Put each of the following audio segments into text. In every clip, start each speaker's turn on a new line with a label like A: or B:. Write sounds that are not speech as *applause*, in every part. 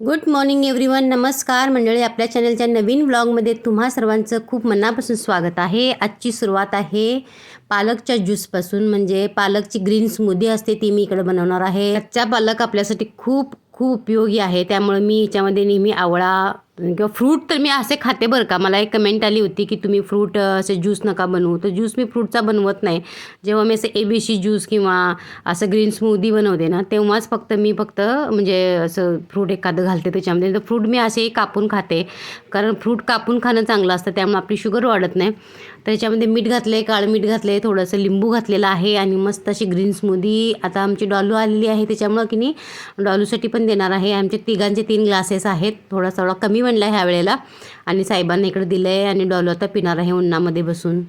A: Good morning everyone नमस्कार. मंडळी आपल्या चॅनलच्या नवीन ब्लॉगमध्ये तुम्हा सर्वांचं खूप मनापासून स्वागत आहे. आजची सुरुवात आहे पालकच्या ज्यूसपासून म्हणजे पालकची ग्रीन स्मूदी असते ती मी इकडे बनवणार आहे. कच्चा पालक आपल्यासाठी खूप खूप उपयोगी आहे. त्यामुळे मी याच्यामध्ये नेहमी आवळा किंवा फ्रूट तर मी असे खाते बरं का. मला एक कमेंट आली होती की तुम्ही फ्रूट असे ज्यूस नका बनवू. तर ज्यूस मी फ्रूटचा बनवत नाही. जेव्हा मी असं ए बी सी ज्यूस किंवा असं ग्रीन स्मूदी बनवते ना तेव्हाच फक्त मी फक्त म्हणजे असं फ्रूट एखादं घालते त्याच्यामध्ये. तर फ्रूट मी असे कापून खाते. कारण फ्रूट कापून खाणं चांगलं असतं त्यामुळे आपली शुगर वाढत नाही. त्याच्यामध्ये मीठ घातलं आहे काळं मीठ घातलं आहे थोडंसं लिंबू घातलेलं आहे आणि मस्त अशी ग्रीन स्मूदी. आता आमची डॉलू आलेली आहे त्याच्यामुळं की नाही डॉलूसाठी पण देणार आहे. आमचे तिघांचे तीन ग्लासेस आहेत. थोडासा थोडा कमी म्हणलं ह्या वेळेला. आणि साहेबांना इकडे दिलं आहे आणि डॉलू आता पिणार आहे उन्हामध्ये बसून.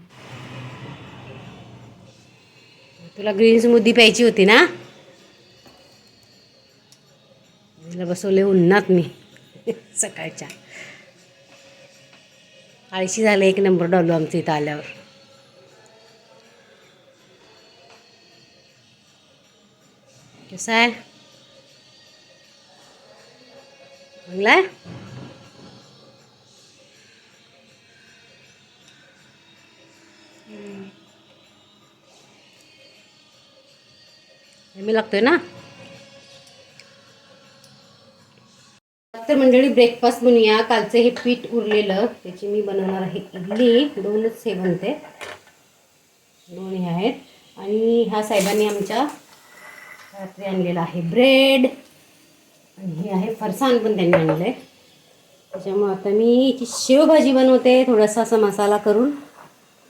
A: तुला ग्रीन स्मूदी प्यायची होती ना? तिला बसवले उन्हात मी. *laughs* सकाळच्या. आळशी झालं एक नंबर डॉलू आमचं इथं आल्यावर. कसं आहे? चांगला आहे? कमी लागतोय ना? तर मंडळी ब्रेकफास्ट म्हणूया कालचं हे पीठ उरलेलं. त्याची मी बनवणार आहे इडली. दोनच हे बनते. दोन हे आहेत. आणि ह्या साहेबांनी आमच्या रात्री आणलेला आहे ब्रेड आणि हे आहे फरसाण पण त्यांनी आणलं आहे त्याच्यामुळं आता मी याची शेवभाजी बनवते. थोडासा असा मसाला करून.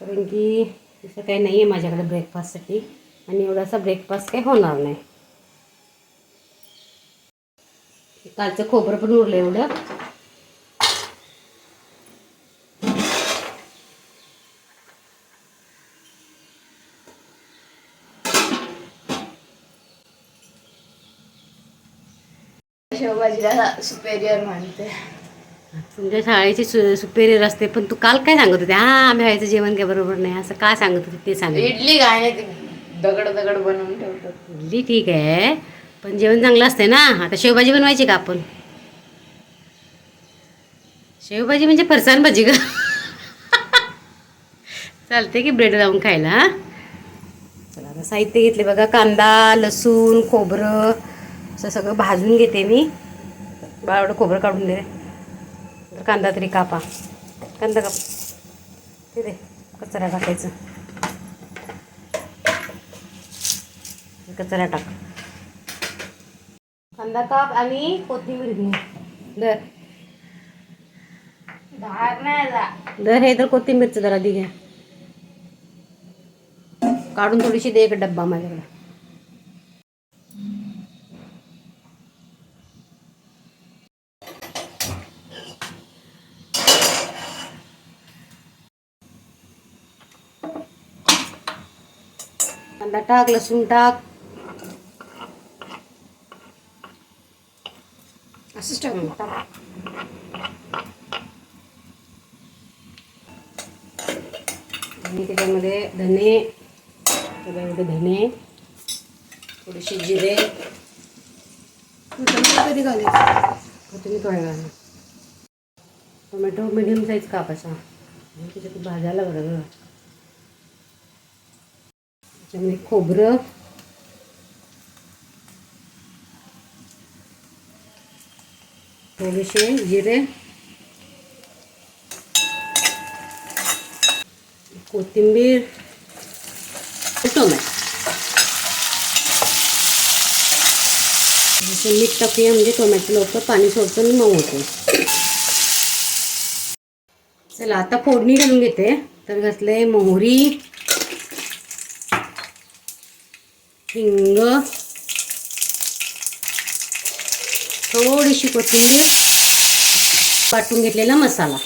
A: कारण की तसं काही नाही आहे माझ्याकडे ब्रेकफास्टसाठी आणि एवढासा ब्रेकफास्ट काही होणार नाही. कालचं खोबरं पण उरलं एवढं.
B: शेवभाजीला सुपेरियर मानते
A: तुमच्या शाळेची सु सुपेरियर असते पण तू काल काय सांगत होते? हां आम्ही व्हायचं जेवण काय बरोबर नाही असं काय सांगत होते ते सांग.
B: इडली काय नाही दगड दगड बनवून ठेवतात.
A: बोलली ठीक आहे. पण जेवण चांगलं असते ना. आता शेवभाजी बनवायची का आपण? शेवभाजी म्हणजे फरसाण भाजी का *laughs* चालते की ब्रेड लावून खायला चला आता साहित्य घेतले बघा. कांदा लसूण खोबरं असं सगळं भाजून घेते मी. बाळा खोबरं काढून दे तर कांदा तरी कापा. कांदा काप ते दे कचरा टाकायचं. कचरा टाक. कांदा काप आणि कोथिंबीर घे. दर. दर हे तर कोथिंबीरचं जरा दे घ्या. काढून थोडीशी दे एक डब्बा माझ्याकडे. कांदा टाक लसूण टाक. टाक आणि त्याच्यामध्ये धने थोडे एवढे धने थोडेसे जिरे.
B: कधी घालायचं?
A: तुम्ही थोड्या वेळानं. टोमॅटो मिडियम साईज कापायचा त्याच्यात भाजायला बरं त्याच्यामध्ये खोबरं थोडेसे जिरे कोथिंबीर टोमॅटो जसं मीठ टाकूया म्हणजे टोमॅटो लवकर पाणी सोडतं आणि मऊ होते चला आता फोडणी घालून घेते. तर घातले मोहरी हिंग थोडीशी कोथिंबीर वाटून घेतलेला मसाला.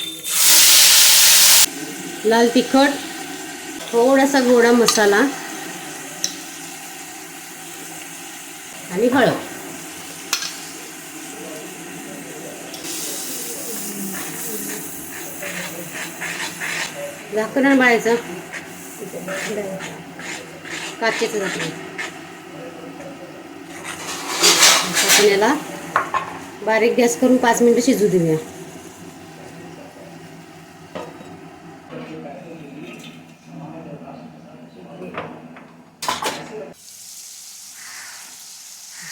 A: लाल तिखट थोडासा गोडा मसाला आणि हळद. झाकण बाळायचं. काचेचं झाकण. झाकण्याला बारीक गॅस करून पाच मिनटं शिजू देऊया.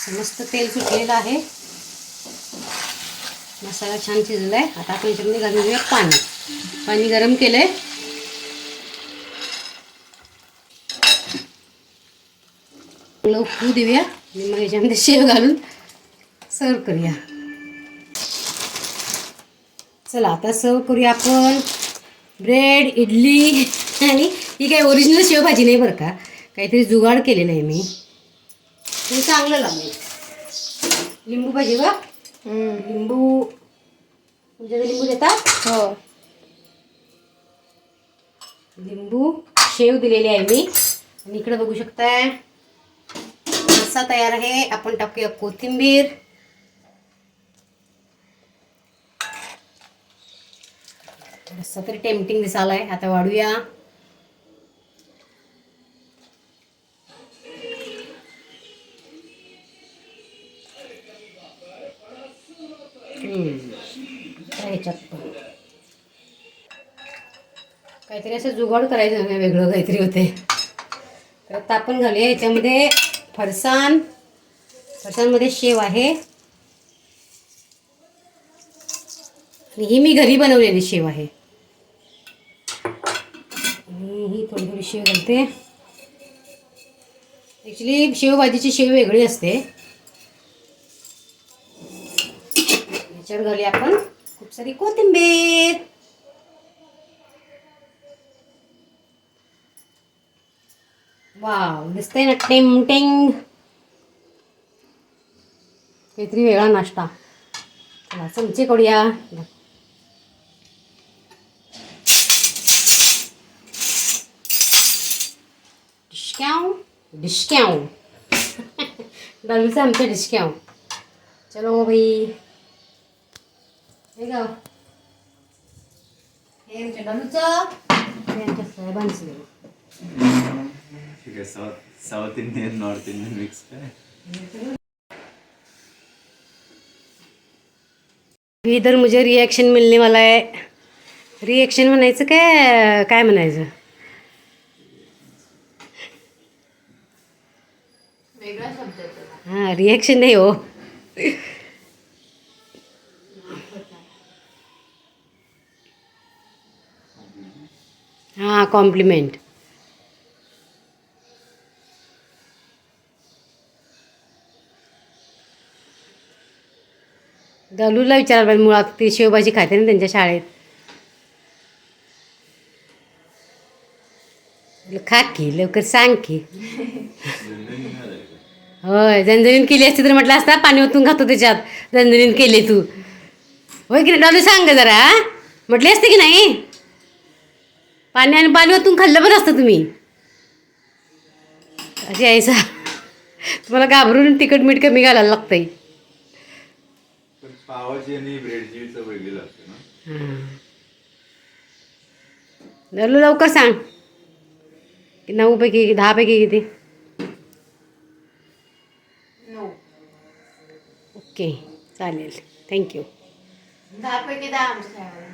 A: मस्त तेल सुटलेलं आहे. मसाला छान शिजला आहे आता आपण याच्यामध्ये घालून घेऊया पाणी. पाणी गरम केलं आहे उकळू देऊया. आणि मग याच्यामध्ये शेव घालून सर्व करूया. चला आता सर्व करूया आपण ब्रेड इडली आणि ही काही ओरिजिनल शेवभाजी नाही बरं का. काहीतरी जुगाड केलेलं आहे मी. ते चांगलं लागेल. लिंबू पाहिजे का लिंबू तुमच्याकडे लिंबू देतात?
B: हो.
A: लिंबू शेव दिलेली आहे मी. आणि इकडे बघू शकताय. रस्सा तयार आहे. आपण टाकूया कोथिंबीर. रस्सा तरी टेम्पटिंग दिसालाय आता वाढूया. ह्याच्यात पण. काहीतरी असं जुगाड करायचं नाही वेगळं काहीतरी होते तर आता आपण घालूया याच्यामध्ये फरसाण फरसाणमध्ये शेव आहे. आणि ही मी घरी बनवलेली शेव आहे आणि ही थोडी थोडी शेव घालते. ॲक्च्युली शेवभाजीची शेव वेगळी असते. याच्यावर घालूया आपण खूप सारी कोथिंबीर. वाव दिसतंय ना टेंग काहीतरी वेगळा नाश्ता. चमचे करूया डिस्क्याव डालूचं आमच्या डिस्क्याव चलो भाई. हे ग हे आमच्या डालूचं. हे आमच्या साहेबांचं.
C: ठीक आहे south south Indian north Indian mix काय?
A: इधर मुझे रिएक्शन मिलने वाला है. रिएक्शन म्हणायचं काय? काय म्हणायचं
B: वेगळा शब्द आहे त्याला.
A: हां रिएक्शन नाही हो. हां कॉम्प्लिमेंट दलूला विचारायला पाहिजे मुळात ती शेवभाजी खाते ना त्यांच्या शाळेत. खा की लवकर सांग की. होय झणझणीत केली असती तर म्हटलं असता पाणी ओतून खातो त्याच्यात. झणझणीत केली तू. होय की नाही? डॉली सांग गं जरा? म्हटली असते की नाही? पाणी आणि पाणी ओतून खाल्लं पण असतं तुम्ही. अशी यायचा तुम्हाला घाबरून तिखट मीठ कमी घालायला लागतंय.
C: ब्रेडची
A: हां डॉलू लवकर सांग. की नऊपैकी दहापैकी किती?
B: नऊ.
A: ओके चालेल. थँक्यू
B: दहा पैकी दहा आमच्या शाळेवर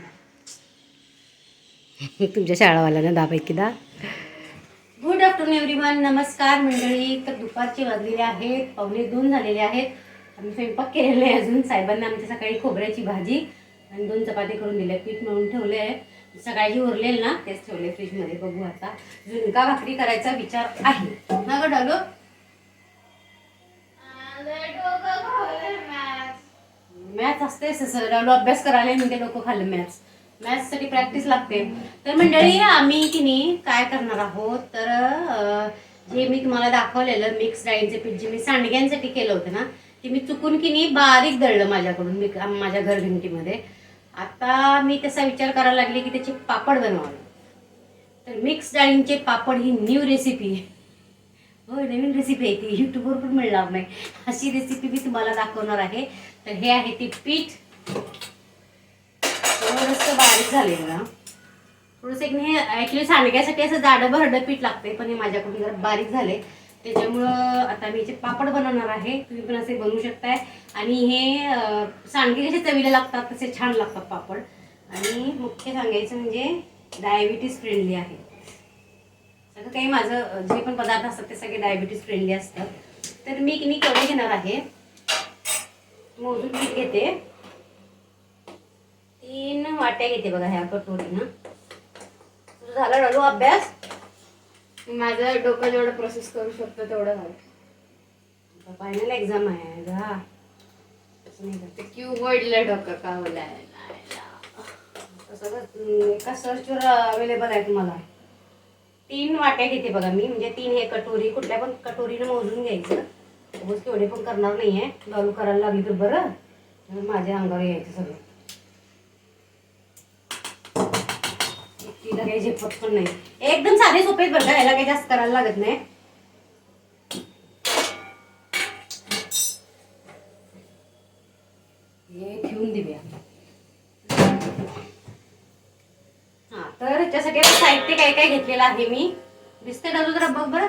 B: *laughs*
A: तुमच्या शाळावाल्यांना दहापैकी दहा. गुड आफ्टरनून एव्हरीवन नमस्कार मंडळी. तर दुपारचे वाजलेले आहेत. पावणे दोन झालेले आहेत. आम्ही स्वयंपाक केलेला आहे अजून. साहेबांना आमच्या सकाळी खोबऱ्याची भाजी आणि दोन चपाती करून दिल्या पीठ मळून ठेवले आहे सकाळी उरलेल ना तेच ठेवले फ्रीजमध्ये. बघू आता. झुणका भाकरी करायचा विचार आहे. ना गं डालो. मॅथ्स असते सर डालो अभ्यास करायला म्हणजे लोक खाल्लं मॅथ्स मॅथ्ससाठी प्रॅक्टिस लागते. तर मंडळी आम्ही की नाही काय करणार आहोत? तर जे मी तुम्हाला दाखवलेलं मिक्स डाळींचे पीठ जे मी सांडग्यांसाठी केलं होतं ना ते मी चुकून की नाही बारीक दळलं माझ्याकडून मी आम- माझ्या घरघंटीमध्ये. आता मी तसा विचार करायला लागले की त्याचे पापड बनवावे. तर मिक्स डाळींचे पापड ही न्यू रेसिपी आहे हो नवीन रेसिपी आहे ती. यूट्यूबवर पण मिळणार नाही. अशी रेसिपी मी तुम्हाला दाखवणार आहे. तर हे आहे ते पीठ. थोडंसं बारीक झालेलं ना. थोडंसं एक मी ॲक्च्युली सांडग्यासाठी असं जाडं भरडं पीठ लागते पण हे माझ्याकडून जरा बारीक झाले त्याच्यामुळं आता मी याचे पापड बनवणार आहे. तुम्ही पण असे बनवू शकताय. आणि हे सांडगे कसे चवीला लागतात तसे छान लागतात पापड. आणि मुख्य सांगायचं म्हणजे डायबिटीज फ्रेंडली आहे. सगळं काही माझं जे पण पदार्थ असतात ते सगळे डायबिटीज फ्रेंडली असतात. तर मी मी नाही घेणार आहे. मोजून पीठ घेते. तीन वाट्या घेते बघा ह्या कटोरीनं. तुझं झाला रडू अभ्यास?
B: माझं डोकं जेवढं प्रोसेस करू शकतो तेवढं झालं.
A: फायनल एक्झाम आहे नाही
B: ते क्यू बोर्डला डोकं का बोलायला
A: सगळं एका सर्चवर अवेलेबल आहे तुम्हाला. तीन वाट्या घेते बघा मी म्हणजे तीन हे कटोरी कुठल्या पण कटोरीनं मोजून घ्यायचं. उगाच तेवढे पण करणार नाही आहे चालू करायला लागली तर बरं. माझ्या अंगावर यायचं सगळं. तिला काही झेपत पण नाही. एकदम साधे सोपे का याला काही जास्त करायला लागत नाही. हे ठेवून देऊया. हा तर आता साहित्य काय काय घेतलेलं आहे मी. दिसते का जरा बघ बरं.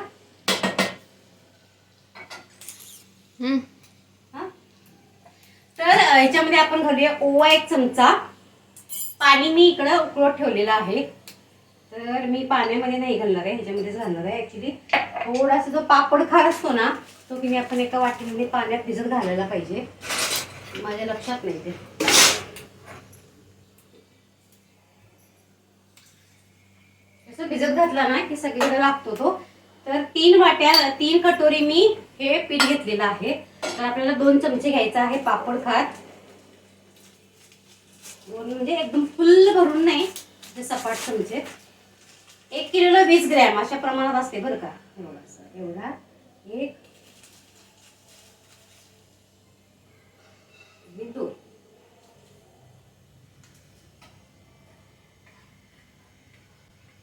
A: हा? तर याच्यामध्ये आपण घालूया ओवा एक चमचा. पाणी मी इकडं उकळत ठेवलेलं आहे. तर मी पाण्यामध्ये नाही घालणार आहे ह्याच्यामध्येच घालणार आहे ॲक्च्युली थोडासा जो पापड खार असतो ना तो की मी आपण एका वाटीमध्ये पाण्यात भिजत घालायला पाहिजे. माझ्या लक्षात नाही ते. असं भिजत घातला ना की सगळीकडे लागतो तो. तर तीन वाट्या तीन कटोरी मी हे पीठ घेतलेलं आहे. तर आपल्याला दोन चमचे घ्यायचा आहे पापड खात दोन म्हणजे एकदम फुल भरून नाही सपाट चमचे. एक किलोला वीस ग्रॅम अशा प्रमाणात असते बरं का? एवढा एवढा. एक. दोन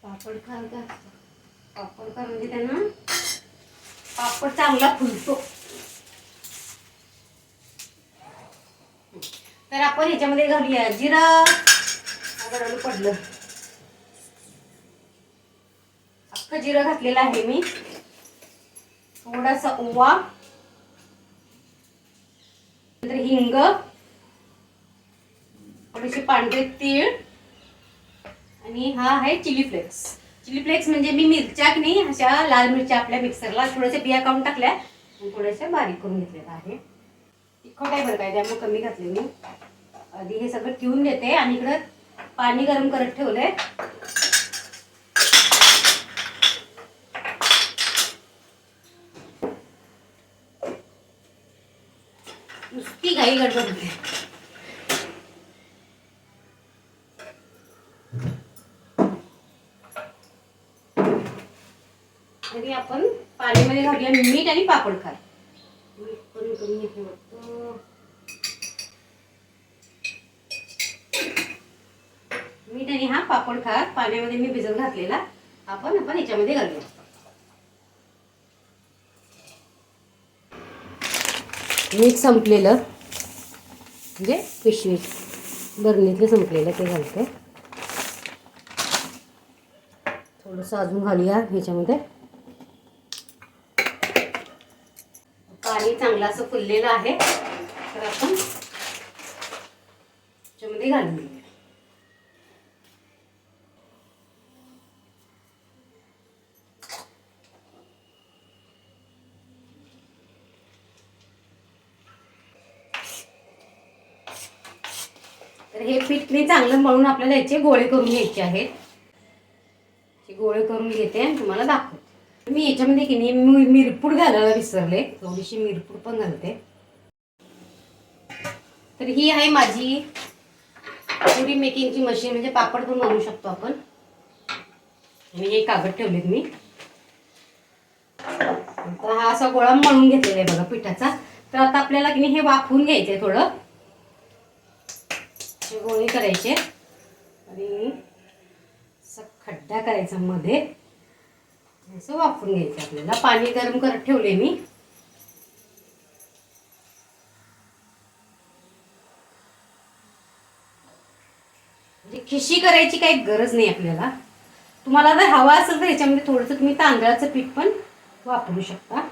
A: पापड खार का पापड खार म्हणजे त्यांना पापड चांगला फुलतो. तर आपण ह्याच्यामध्ये घालूया जिरा. पडलं. जिरं घातलेलं आहे मी. थोडासा ओवा. नंतर हिंग. थोडेसे पांढरे तीळ. आणि हा आहे चिली फ्लेक्स. चिली फ्लेक्स म्हणजे मी मिरच्या की नाही अशा लाल मिरच्या आपल्या मिक्सरला थोड्याशा बिया काढून टाकल्या आणि थोड्याशा बारीक करून घेतलेल्या आहे. तिखट आहे बरं काय त्यामुळे कमी घातले मी. आधी हे सगळं ठेवून देते आणि इकडं पाणी गरम करत ठेवलंय. घाई गडबड होते तरी आपण पाण्यामध्ये घालूया मीठ आणि पापड खार. मीठ पण कमी घेतलं वाटतं. मीठ आणि हा पापड खार पाण्यामध्ये मी भिजत घातलेला. आपण आपण याच्यामध्ये घालूया. मीठ संपलेलं. म्हणजे पिशवी. बरणीतलं संपलेलं ते घालते. थोडंसं अजून घालूया ह्याच्यामध्ये. पाणी चांगलं असं फुललेलं आहे. तर आपण ह्याच्यामध्ये घालून घेऊया तर हे चांगलं मळून आपल्याला याचे गोळे करून घ्यायचे आहेत. गोळे करून घेते आणि तुम्हाला दाखवते. मी याच्यामध्ये की नाही मिरपूड घालायला विसरले. थोडीशी मिरपूड पण घालते. तर ही आहे माझी पुरी मेकिंगची मशीन म्हणजे पापड पण बनवू शकतो आपण. आणि हे कागद ठेवलेत मी. हा असा गोळा मळून घेतलेला आहे बघा पिठाचा. तर आता आपल्याला की नाही हे वाफवून घ्यायचं आहे थोडं. असे गोळे करायचे आणि असा खड्डा करायचा मध्ये. असं वापरून घ्यायचं आपल्याला. पाणी गरम करत ठेवले मी. म्हणजे खिशी करायची काही गरज नाही आपल्याला. तुम्हाला जर हवा असेल तर ह्याच्यामध्ये थोडंसं तुम्ही तांदळाचं पीठ पण वापरू शकता.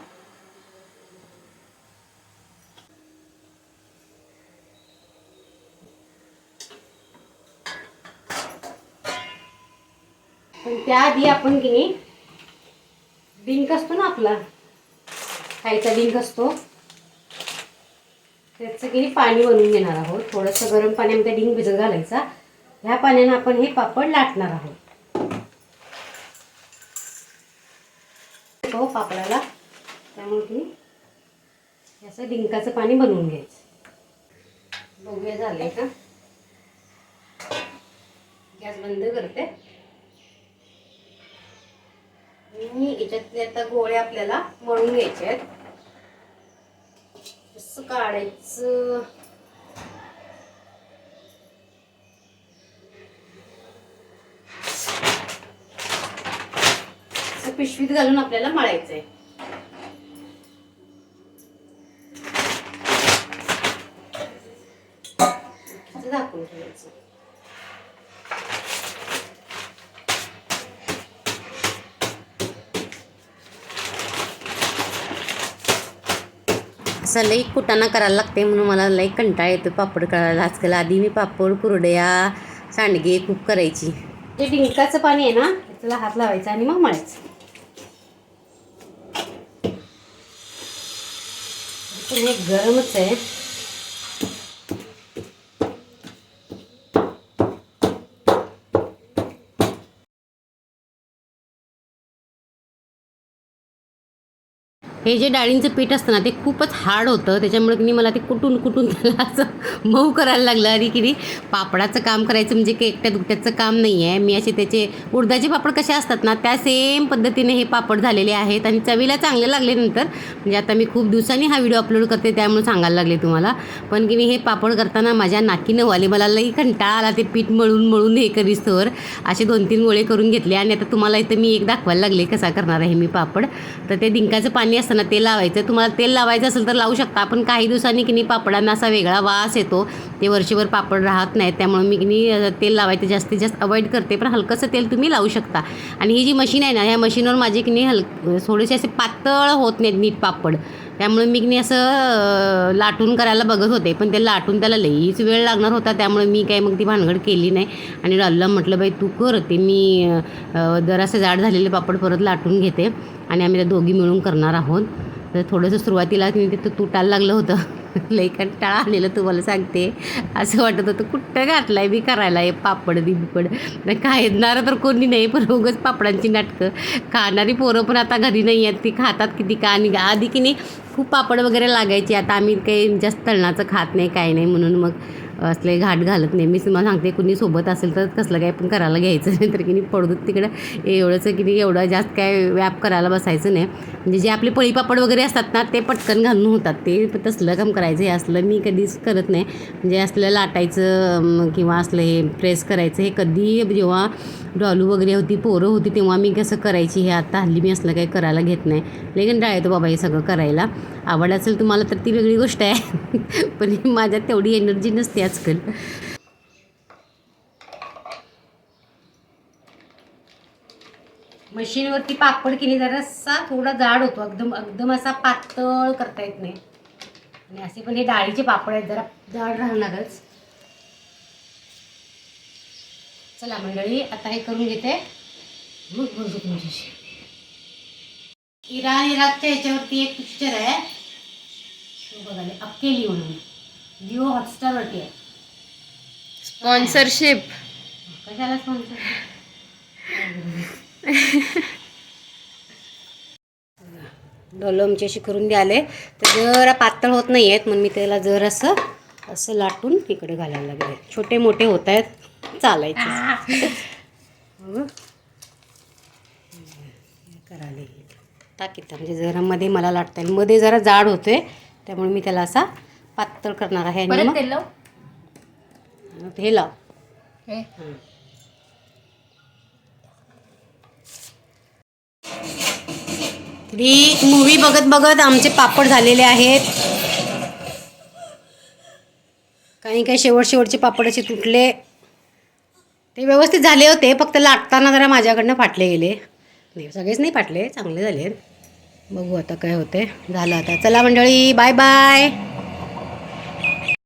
A: पण त्याआधी आपण की नाही डिंक असतो ना आपला खायचा डिंक असतो. त्याचं की नाही पाणी बनवून घेणार आहोत. थोडंसं गरम पाण्यामध्ये डिंक भिजत घालायचा. ह्या पाण्यानं आपण हे पापड लाटणार आहोत. तो पापडाला त्यामुळे की याचं असं डिंकाचं पाणी बनवून घ्यायचं. बघूया झालंय का? गॅस बंद करते. आणि याच्यातले आता गोळे आपल्याला मळून घ्यायचे आहेत. कसं काढायचं. पिशवीत घालून आपल्याला मळायचंय. असं झाकून ठेवायचं. असं लई कुटाणा करायला लागते म्हणून मला लई कंटाळा येतो पापड करायला. आजकाल आधी मी पापड कुरड्या सांडगे खूप करायची. जे डिंकाचं पाणी आहे ना त्याला हात लावायचा आणि मग मळायचं. हे गरमच आहे. हे जे डाळींचं पीठ असतं ना ते खूपच हार्ड होतं. त्याच्यामुळे की मला ते कुटून कुटून त्याला असं मऊ करायला लागलं. आणि की नाही पापडाचं काम करायचं म्हणजे की एकट्या दुकट्याचं काम नाही आहे मी असे त्याचे उडदाचे पापड कसे असतात ना त्या सेम पद्धतीने हे पापड झालेले आहेत आणि चवीला चांगले लागले नंतर. म्हणजे आता मी खूप दिवसांनी हा व्हिडिओ अपलोड करते त्यामुळे सांगायला लागले तुम्हाला. पण की मी हे पापड करताना माझ्या नाकी वाले मला लई कंटाळा आला ते पीठ मळून मळून हे करीस्तोवर असे दोन तीन गोळे करून घेतले आणि आता तुम्हाला इथं मी एक दाखवायला लागले कसा करणार आहे मी पापड. तर ते डिंकाचं पाणी असतं असताना ते लावायचं. तुम्हाला तेल लावायचं असेल तर लावू शकता. आपण काही दिवसांनी की नाही पापडांना असा वेगळा वास येतो. ते वर्षभर पापड राहत नाहीत त्यामुळे मी मी तेल लावायचं जास्तीत जास्त अवॉइड करते. पण हलकंसं तेल तुम्ही लावू शकता. आणि ही जी मशीन आहे ना ह्या मशीनवर माझे की नाही हल थोडेसे असे पातळ होत नाहीत नीट पापड. त्यामुळे मी की असं लाटून करायला बघत होते पण ते लाटून त्याला लईच वेळ लागणार होता. त्यामुळे मी काय मग ती भानगड केली नाही. आणि राल्ला म्हटलं बाई तू कर ते मी जरासे जाड झालेले पापड परत लाटून घेते. आणि आम्ही त्या दोघी मिळून करणार आहोत. तर थोडंसं सुरुवातीला की ते तुटायला लागलं होतं. *laughs* लई कंटाळा आलेलं तुम्हाला सांगते. असं वाटत होतं कुठं घातलं आहे मी करायला हे पापड बिपड नाही तर कोणी नाही पण उगच पापडांची नाटकं. खाणारी पोरं पण आता घरी नाही आहेत ती खातात किती का? आणि आधी की नाही खूप पापड वगैरे लागायचे. आता आम्ही काही जास्त तळणाचं खात नाही काही नाही म्हणून मग. असले घाट घालत नाही. मी तुम्हाला सांगते कुणी सोबत असेल तर कसलं काय पण करायला घ्यायचं नाही. तर की नाही पडदूत तिकडं एवढंच की नाही एवढं जास्त काय व्याप करायला बसायचं नाही. म्हणजे जे आपले पळीपापड वगैरे असतात ना ते पटकन घालून होतात. ते तसलं काम करायचं हे असलं मी कधीच करत नाही. म्हणजे असलं लाटायचं किंवा असलं हे प्रेस करायचं हे कधी जेव्हा डॉलू वगैरे होती पोरं होती तेव्हा मी कसं करायची हे आता हल्ली मी असलं काही करायला घेत नाही. लेकिन येतो बाबा हे सगळं करायला. आवड असेल तुम्हाला तर ती वेगळी गोष्ट आहे. *laughs* पण माझ्यात तेवढी एनर्जी नसते आजकाल. मशीनवरती पापड केली जरासा थोडा जाड होतो. एकदम एकदम असा पातळ करता येत नाही. आणि असे पण हे डाळीचे पापड आहेत जरा जाड राहणारच. चला मंडळी आता हे करून घेते. मग बोलतो तुमच्याशी. इरा इराकच्या ह्याच्यावरती एक पिक्चर आहे. तो बघायला अक्केली म्हणून. जिओ हॉटस्टारवरती आहे.
B: स्पॉन्सरशिप
A: कशाला स्पॉन्सर डोलो आमची अशी करून द्याले तर जरा पातळ होत नाही आहेत म्हणून मी त्याला जर असं असं लाटून इकडे घालायला लागले. छोटे मोठे होत आहेत चालायचे. हो. कराले टाकीत म्हणजे जरा मध्ये मला लाटता येईल मध्ये जरा जाड होतोय त्यामुळे मी त्याला असा पातळ करणार आहे. आणि मग
B: तेल
A: हे लाव.
B: हे.
A: मूवी बघत बघत आमचे पापड झालेले आहेत. काही काही शेवट शेवटचे पापड असे तुटले. ते व्यवस्थित झाले होते फक्त लाटताना जरा माझ्याकडनं फाटले गेले. नाही सगळेच नाही फाटले चांगले झाले बघू आता काय होते झालं आता. चला मंडळी बाय बाय